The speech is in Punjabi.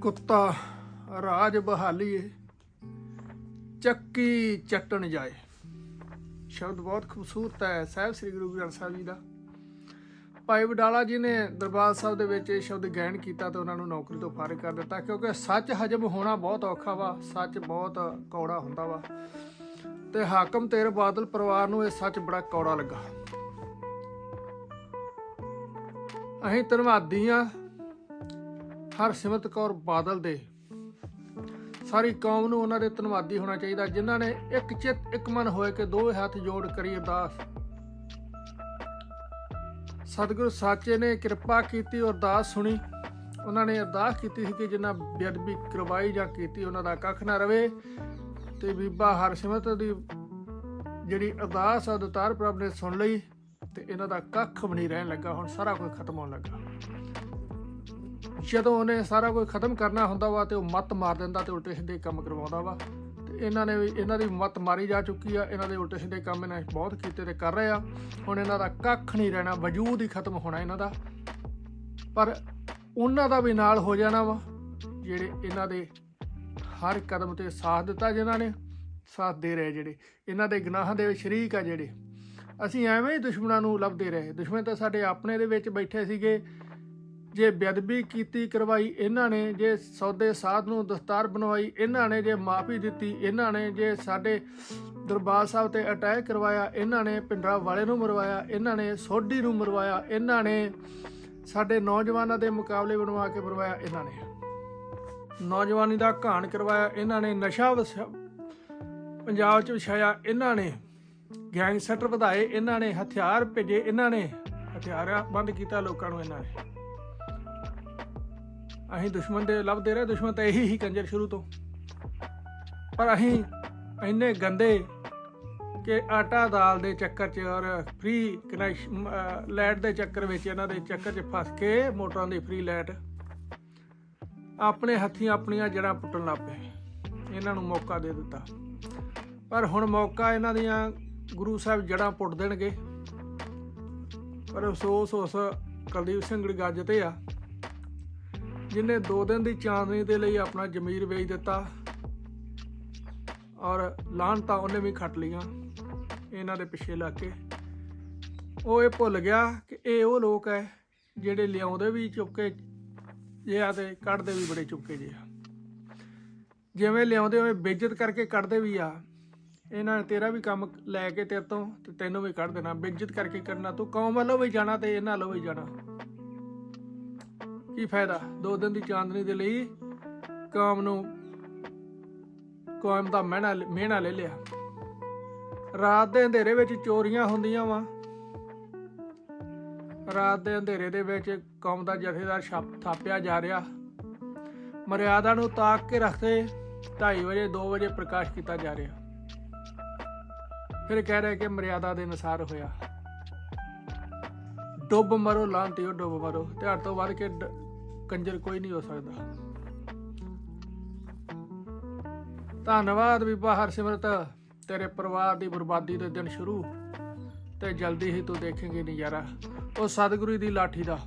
ਕੁੱਤਾ ਰਾਜ ਬਹਾਲੀਏ ਚੱਕੀ ਚੱਟਣ ਜਾਏ। ਸ਼ਬਦ ਬਹੁਤ ਖੂਬਸੂਰਤ ਹੈ। ਸਾਹਿਬ ਸ੍ਰੀ ਗੁਰੂ ਗ੍ਰੰਥ ਸਾਹਿਬ ਜੀ ਦਾ। ਭਾਈ ਵਡਾਲਾ ਜੀ ਨੇ ਦਰਬਾਰ ਸਾਹਿਬ ਦੇ ਵਿੱਚ ਇਹ ਸ਼ਬਦ ਗਾਇਨ ਕੀਤਾ ਤੇ ਉਹਨਾਂ ਨੂੰ ਨੌਕਰੀ ਤੋਂ ਫਾਰਗ ਕਰ ਦਿੱਤਾ, ਕਿਉਂਕਿ ਸੱਚ ਹਜਮ ਹੋਣਾ ਬਹੁਤ ਔਖਾ ਵਾ। ਸੱਚ ਬਹੁਤ ਕੌੜਾ ਹੁੰਦਾ ਵਾ। ਤੇ ਹਾਕਮ ਤੇਰ ਬਾਦਲ ਪਰਿਵਾਰ ਨੂੰ ਇਹ ਸੱਚ ਬੜਾ ਕੌੜਾ ਲੱਗਾ। ਅਸੀਂ ਧੰਨਵਾਦੀ ਆ। ਹਰਸਿਮਰਤ ਕੌਰ ਬਾਦਲ ਦੇ। ਸਾਰੀ ਕੌਮ ਨੂੰ ਉਹਨਾਂ ਦੇ ਧੰਨਵਾਦੀ ਹੋਣਾ ਚਾਹੀਦਾ, ਜਿਨ੍ਹਾਂ ਨੇ ਇੱਕ ਚਿੱਤ, ਇੱਕ ਮਨ ਹੋਏ ਕਿ ਦੋਵੇਂ ਹੱਥ ਜੋੜ ਕਰੀ ਅਰਦਾਸ। ਸਤਿਗੁਰੂ ਸਾਚੇ ਨੇ ਕਿਰਪਾ ਕੀਤੀ, ਅਰਦਾਸ ਸੁਣੀ। ਉਹਨਾਂ ਨੇ ਅਰਦਾਸ ਕੀਤੀ ਸੀ ਕਿ ਜਿੰਨਾ ਬੇਅਦਬੀ ਕਰਵਾਈ ਜਾਂ ਕੀਤੀ, ਉਹਨਾਂ ਦਾ ਕੱਖ ਨਾ ਰਵੇ। ਤੇ ਬੀਬਾ ਹਰਸਿਮਰਤ ਦੀ ਜਿਹੜੀ ਅਰਦਾਸ ਆ ਦਤਾਰ ਪ੍ਰਭ ਨੇ ਸੁਣ ਲਈ ਤੇ ਇਹਨਾਂ ਦਾ ਕੱਖ ਵੀ ਨਹੀਂ ਰਹਿਣ ਲੱਗਾ, ਹੁਣ ਸਾਰਾ ਕੁਝ ਖਤਮ ਹੋਣ ਲੱਗਾ। ਜਦੋਂ ਉਹਨੇ ਸਾਰਾ ਕੁਝ ਖਤਮ ਕਰਨਾ ਹੁੰਦਾ ਵਾ ਤੇ ਉਹ ਮੱਤ ਮਾਰ ਦਿੰਦਾ ਤੇ ਉਲਟੇ ਸਿੱਧੇ ਕੰਮ ਕਰਵਾਉਂਦਾ ਵਾ। ਤੇ ਇਹਨਾਂ ਨੇ ਵੀ ਇਹਨਾਂ ਦੀ ਮੱਤ ਮਾਰੀ ਜਾ ਚੁੱਕੀ ਆ। ਇਹਨਾਂ ਦੇ ਉਲਟੇ ਸਿੱਧੇ ਕੰਮ ਇਹਨਾਂ ਬਹੁਤ ਕੀਤੇ ਤੇ ਕਰ ਰਹੇ ਆ। ਹੁਣ ਇਹਨਾਂ ਦਾ ਕੱਖ ਨਹੀਂ ਰਹਿਣਾ। ਵਜੂਦ ਹੀ ਖਤਮ ਹੋਣਾ ਇਹਨਾਂ ਦਾ। ਪਰ ਉਹਨਾਂ ਦਾ ਵੀ ਨਾਲ ਹੋ ਜਾਣਾ ਵਾ, ਜਿਹੜੇ ਇਹਨਾਂ ਦੇ ਹਰ ਕਦਮ ਤੇ ਸਾਥ ਦਿੱਤਾ ਜਿਨ੍ਹਾਂ ਨੇ, ਸਾਥ ਦੇ ਰਹੇ ਜਿਹੜੇ। ਇਹਨਾਂ ਦੇ ਗੁਨਾਹਾਂ ਦੇ ਸ਼ਰੀਕ ਆ ਜਿਹੜੇ। ਅਸੀਂ ਐਵੇਂ ਹੀ ਦੁਸ਼ਮਣਾਂ ਨੂੰ ਲੱਭਦੇ ਰਹੇ। ਦੁਸ਼ਮਣ ਤਾਂ ਸਾਡੇ ਆਪਣੇ ਦੇ ਵਿੱਚ ਬੈਠੇ ਸੀਗੇ। ਜੇ ਬੇਅਦਬੀ ਕੀਤੀ ਕਰਵਾਈ ਇਹਨਾਂ ਨੇ ਜੇ ਸੌਦੇ ਸਾਧ ਨੂੰ ਦਸਤਾਰ ਬਣਵਾਈ ਇਹਨਾਂ ਨੇ ਜੇ ਮਾਫੀ ਦਿੱਤੀ ਇਹਨਾਂ ਨੇ ਜੇ ਸਾਡੇ ਦਰਬਾਰ ਸਾਹਿਬ ਤੇ ਅਟੈਕ ਕਰਵਾਇਆ ਇਹਨਾਂ ਨੇ ਪਿੰਡਰਾ ਵਾਲੇ ਨੂੰ ਮਰਵਾਇਆ ਇਹਨਾਂ ਨੇ ਸੋਢੀ ਨੂੰ ਮਰਵਾਇਆ ਇਹਨਾਂ ਨੇ ਸਾਡੇ ਨੌਜਵਾਨਾਂ ਦੇ ਮੁਕਾਬਲੇ ਬਣਵਾ ਕੇ ਮਰਵਾਇਆ ਇਹਨਾਂ ਨੇ ਨੌਜਵਾਨੀ ਦਾ ਘਾਣ ਕਰਵਾਇਆ ਇਹਨਾਂ ਨੇ ਨਸ਼ਾ ਵਸਿਆ ਪੰਜਾਬ 'ਚ ਵਿਛਾਇਆ ਇਹਨਾਂ ਨੇ ਗੈਂਗਸਟਰ ਵਧਾਏ ਇਹਨਾਂ ਨੇ ਹਥਿਆਰ ਭੇਜੇ ਇਹਨਾਂ ਨੇ ਹਥਿਆਰ ਬੰਦ ਕੀਤਾ ਲੋਕਾਂ ਨੂੰ ਇਹਨਾਂ ਨੇ ਅਸੀਂ ਦੁਸ਼ਮਣ ਦੇ ਲੱਭਦੇ ਰਹੇ, ਦੁਸ਼ਮਣ ਤਾਂ ਇਹੀ ਹੀ ਕੰਜਰ ਸ਼ੁਰੂ ਤੋਂ। ਪਰ ਅਸੀਂ ਇੰਨੇ ਗੰਦੇ ਕਿ ਆਟਾ ਦਾਲ ਦੇ ਚੱਕਰ 'ਚ ਔਰ ਫ੍ਰੀ ਕਨੈਕਸ਼ਨ ਲਾਈਟ ਦੇ ਚੱਕਰ ਵਿੱਚ ਇਹਨਾਂ ਦੇ ਚੱਕਰ 'ਚ ਫਸ ਕੇ ਮੋਟਰਾਂ ਦੀ ਫ੍ਰੀ ਲਾਈਟ ਆਪਣੇ ਹੱਥੀਂ ਆਪਣੀਆਂ ਜੜਾਂ ਪੁੱਟਣ ਲੱਗ ਪਏ। ਇਹਨਾਂ ਨੂੰ ਮੌਕਾ ਦੇ ਦਿੱਤਾ। ਪਰ ਹੁਣ ਮੌਕਾ ਇਹਨਾਂ ਦੀਆਂ ਗੁਰੂ ਸਾਹਿਬ ਜੜਾਂ ਪੁੱਟ ਦੇਣਗੇ। ਪਰ ਅਫਸੋਸ ਉਸ ਕੁਲਦੀਪ ਸਿੰਘ ਗੱਜ ਤੇ ਆ। ਜਿਨੇ ਦੋ ਦਿਨ ਦੀ ਚਾਂਦਨੀ ਦੇ ਲਈ ਆਪਣਾ ਜ਼ਮੀਰ ਵੇਚ ਦਿੱਤਾ ਔਰ ਲਾਹਨਤਾ ਉਹਨੇ ਵੀ ਖੱਟ ਲੀਆਂ ਇਹਨਾਂ ਦੇ ਪਿੱਛੇ ਲੱਗ ਕੇ। ਉਹ ਇਹ ਭੁੱਲ ਗਿਆ ਕਿ ਇਹ ਉਹ ਲੋਕ ਐ ਜਿਹੜੇ ਲਿਆਉਂਦੇ ਵੀ ਚੁੱਕੇ ਜੇ ਆ ਤੇ ਕੱਢਦੇ ਵੀ ਬੜੇ ਚੁੱਕੇ ਜੇ ਆ। ਜਿਵੇਂ ਲਿਆਉਂਦੇ ਹੋਏ ਬੇਇੱਜ਼ਤ ਕਰਕੇ ਕੱਢਦੇ ਵੀ ਆ। ਇਹਨਾਂ ਨੇ ਤੇਰਾ ਵੀ ਕੰਮ ਲੈ ਕੇ ਤੇਰੇ ਤੋਂ ਤੇ ਤੈਨੂੰ ਵੀ ਕੱਢ ਦੇਣਾ। ਬੇਇੱਜ਼ਤ ਕਰਕੇ ਕਰਨਾ ਤੂੰ ਕੌਮ ਵੱਲੋਂ ਵੀ ਜਾਣਾ ਤੇ ਇਹਨਾਂ ਵੱਲੋਂ ਵੀ ਜਾਣਾ। ਕੀ ਫਾਇਦਾ? ਦੋ ਦਿਨ ਦੀ ਚਾਂਦਨੀ ਦੇ ਲਈ ਕੌਮ ਨੂੰ ਕੌਮ ਦਾ ਮਹਿਣਾ ਮਿਹਣਾ ਲੈ ਲਿਆ। ਰਾਤ ਦੇ ਅੰਧੇਰੇ ਵਿੱਚ ਚੋਰੀਆਂ ਹੁੰਦੀਆਂ ਵਾ। ਰਾਤ ਦੇ ਅੰਧੇਰੇ ਦੇ ਵਿੱਚ ਕੌਮ ਦਾ ਜਥੇਦਾਰ ਥਾਪਿਆ ਜਾ ਰਿਹਾ। ਮਰਿਆਦਾ ਨੂੰ ਤਾਕ ਕੇ ਰੱਖਦੇ 2:30 ਵਜੇ 2 ਵਜੇ ਪ੍ਰਕਾਸ਼ ਕੀਤਾ ਜਾ ਰਿਹਾ। ਫਿਰ ਕਹਿ ਰਿਹਾ ਕਿ ਮਰਿਆਦਾ ਦੇ ਅਨੁਸਾਰ ਹੋਇਆ। ਡੁੱਬ ਮਰੋ ਲਾਂਤੀਓ ਡੁੱਬ ਮਰੋ। ਤੇ ਤੋਂ ਵੱਧ ਕੇ ਕੰਜਰ ਕੋਈ ਨਹੀਂ ਹੋ ਸਕਦਾ। ਧੰਨਵਾਦ ਬੀਬਾ ਹਰਸਿਮਰਤ ਤੇਰੇ ਪਰਿਵਾਰ ਦੀ ਬਰਬਾਦੀ ਦੇ ਦਿਨ ਸ਼ੁਰੂ ਤੇ ਜਲਦੀ ਹੀ ਤੂੰ ਦੇਖੇਂਗੇ ਨਜ਼ਾਰਾ। ਉਹ ਸਤਿਗੁਰੂ ਦੀ ਲਾਠੀ ਦਾ।